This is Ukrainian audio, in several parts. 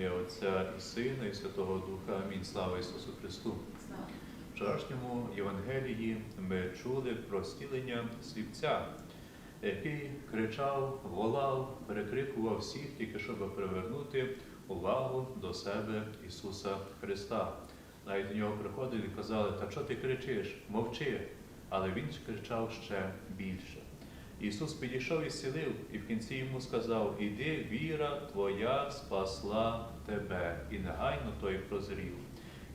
ім'я Отця і Сина, і Святого Духа. Амінь. Слава Ісусу Христу. В вчорашньому Євангелії ми чули про стілення сліпця, який кричав, волав, перекрикував всіх, тільки щоб привернути увагу до себе Ісуса Христа. Навіть до нього приходили і казали, та що ти кричиш? Мовчи. Але він кричав ще більше. Ісус підійшов і зцілив, і в кінці йому сказав: Іди, віра твоя спасла тебе, і негайно той прозрів.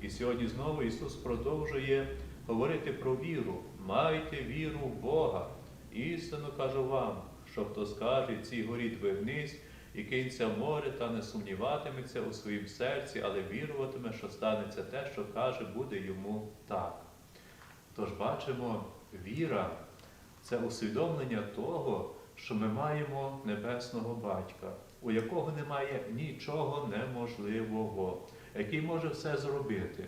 І сьогодні знову Ісус продовжує говорити про віру. Майте віру в Бога. Істину кажу вам, що хто скаже цій горі двигнись і кинься в море, та не сумніватиметься у своїм серці, але віруватиме, що станеться те, що каже, буде йому так. Тож бачимо, віра це усвідомлення того, що ми маємо небесного батька, у якого немає нічого неможливого, який може все зробити.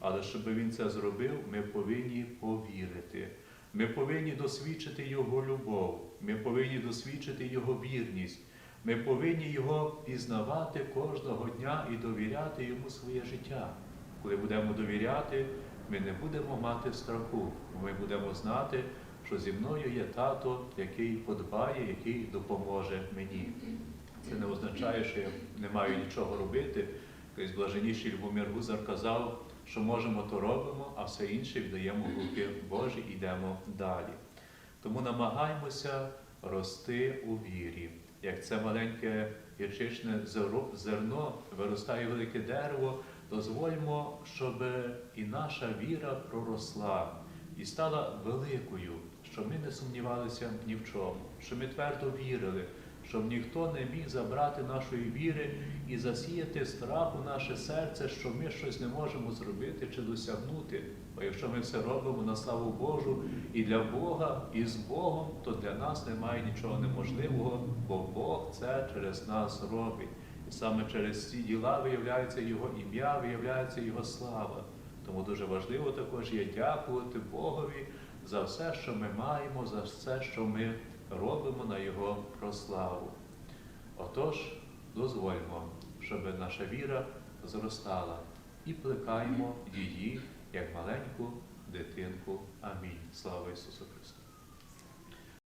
Але щоб він це зробив, ми повинні повірити. Ми повинні досвідчити Його любов, ми повинні досвідчити Його вірність, ми повинні Його пізнавати кожного дня і довіряти Йому своє життя. Коли будемо довіряти, ми не будемо мати страху, ми будемо знати, що зі мною є тато, який подбає, який допоможе мені. Це не означає, що я не маю нічого робити. Колись блаженніший Любомир Гузар казав, що можемо, то робимо, а все інше віддаємо в руки Божі і йдемо далі. Тому намагаємося рости у вірі. Як це маленьке гірчичне зерно виростає велике дерево, дозвольмо, щоб і наша віра проросла і стала великою, щоб ми не сумнівалися ні в чому, щоб ми твердо вірили, щоб ніхто не міг забрати нашої віри і засіяти страх у наше серце, що ми щось не можемо зробити чи досягнути. Бо якщо ми все робимо на славу Божу і для Бога, і з Богом, то для нас немає нічого неможливого, бо Бог це через нас робить. І саме через ці діла виявляється Його ім'я, виявляється Його слава. Тому дуже важливо також є дякувати Богові за все, що ми маємо, за все, що ми робимо на Його прославу. Отож, дозвольмо, щоб наша віра зростала і плекаємо її як маленьку дитинку. Амінь. Слава Ісусу Христу!